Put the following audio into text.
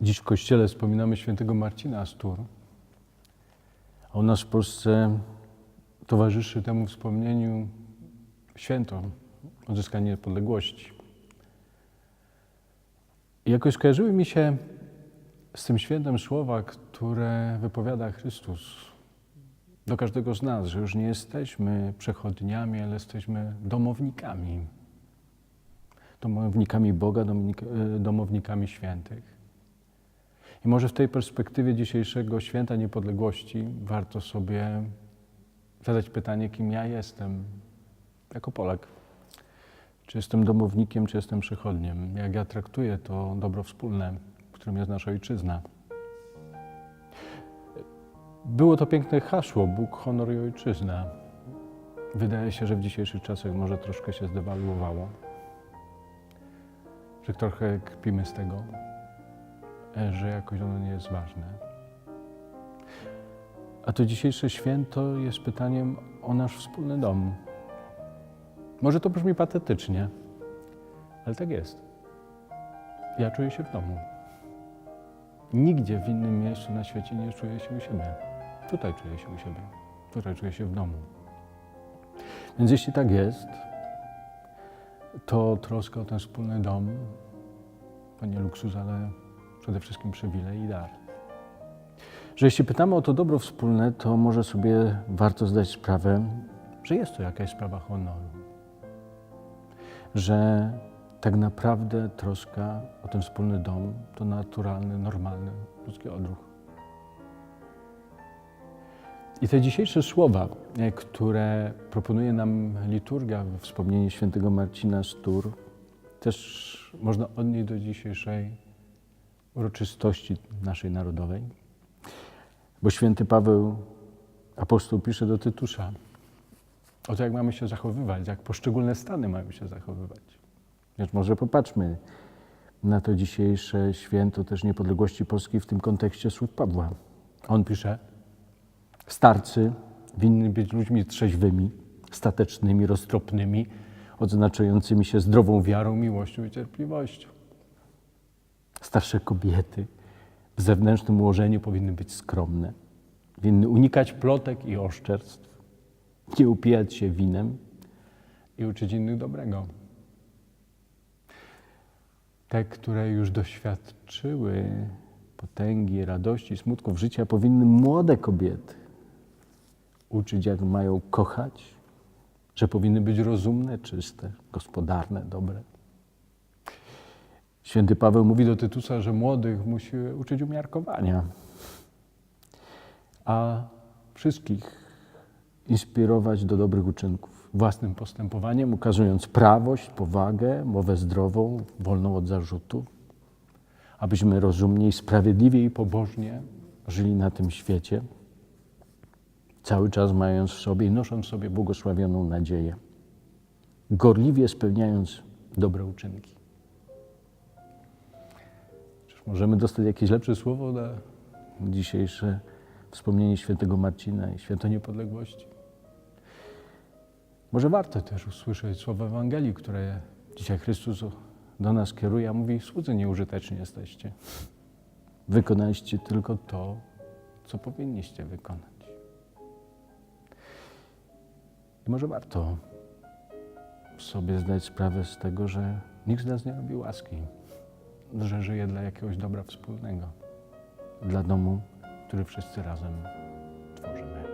Dziś w kościele wspominamy świętego Marcina Tours. A u nas w Polsce towarzyszy temu wspomnieniu święto odzyskania niepodległości. I jakoś skojarzyły mi się z tym świętem słowa, które wypowiada Chrystus do każdego z nas, że już nie jesteśmy przechodniami, ale jesteśmy domownikami. Domownikami Boga, e, domownikami świętych. I może w tej perspektywie dzisiejszego święta niepodległości warto sobie zadać pytanie, kim ja jestem jako Polak. Czy jestem domownikiem, czy jestem przychodniem? Jak ja traktuję to dobro wspólne, którym jest nasza ojczyzna? Było to piękne hasło Bóg, honor i ojczyzna. Wydaje się, że w dzisiejszych czasach może troszkę się zdewaluowało, że trochę kpimy z tego, że jakoś ono nie jest ważne. A to dzisiejsze święto jest pytaniem o nasz wspólny dom. Może to brzmi patetycznie, ale tak jest. Ja czuję się w domu. Nigdzie w innym miejscu na świecie nie czuję się u siebie. Tutaj czuję się u siebie. Tutaj czuję się w domu. Więc jeśli tak jest, to troska o ten wspólny dom to nie luksus, ale przede wszystkim przywilej i dar. Że jeśli pytamy o to dobro wspólne, to może sobie warto zdać sprawę, że jest to jakaś sprawa honoru. Że tak naprawdę troska o ten wspólny dom to naturalny, normalny ludzki odruch. I te dzisiejsze słowa, e, które proponuje nam liturgia w wspomnieniu świętego Marcina z Tours, też można odnieść do dzisiejszej uroczystości naszej narodowej. Bo święty Paweł, apostoł, pisze do Tytusza o to, jak mamy się zachowywać, jak poszczególne stany mają się zachowywać. Więc może popatrzmy na to dzisiejsze święto też niepodległości Polski w tym kontekście słów Pawła. On pisze, starcy winni być ludźmi trzeźwymi, statecznymi, roztropnymi, odznaczającymi się zdrową wiarą, miłością i cierpliwością. Starsze kobiety w zewnętrznym ułożeniu powinny być skromne. Winny unikać plotek i oszczerstw, nie upijać się winem i uczyć innych dobrego. Te, które już doświadczyły potęgi, radości, smutków życia, powinny młode kobiety uczyć, jak mają kochać, że powinny być rozumne, czyste, gospodarne, dobre. Święty Paweł mówi do Tytusa, że młodych musi uczyć umiarkowania, a wszystkich inspirować do dobrych uczynków własnym postępowaniem, ukazując prawość, powagę, mowę zdrową, wolną od zarzutów, abyśmy rozumniej, sprawiedliwie i pobożnie żyli na tym świecie, cały czas mając w sobie i nosząc w sobie błogosławioną nadzieję, gorliwie spełniając dobre uczynki. Możemy dostać jakieś lepsze słowo na dzisiejsze wspomnienie świętego Marcina i święto niepodległości? Może warto też usłyszeć słowa Ewangelii, które dzisiaj Chrystus do nas kieruje, a mówi: Słudzy nieużyteczni jesteście. Wykonaliście tylko to, co powinniście wykonać. I może warto sobie zdać sprawę z tego, że nikt z nas nie robi łaski, że żyje dla jakiegoś dobra wspólnego, dla domu, który wszyscy razem tworzymy.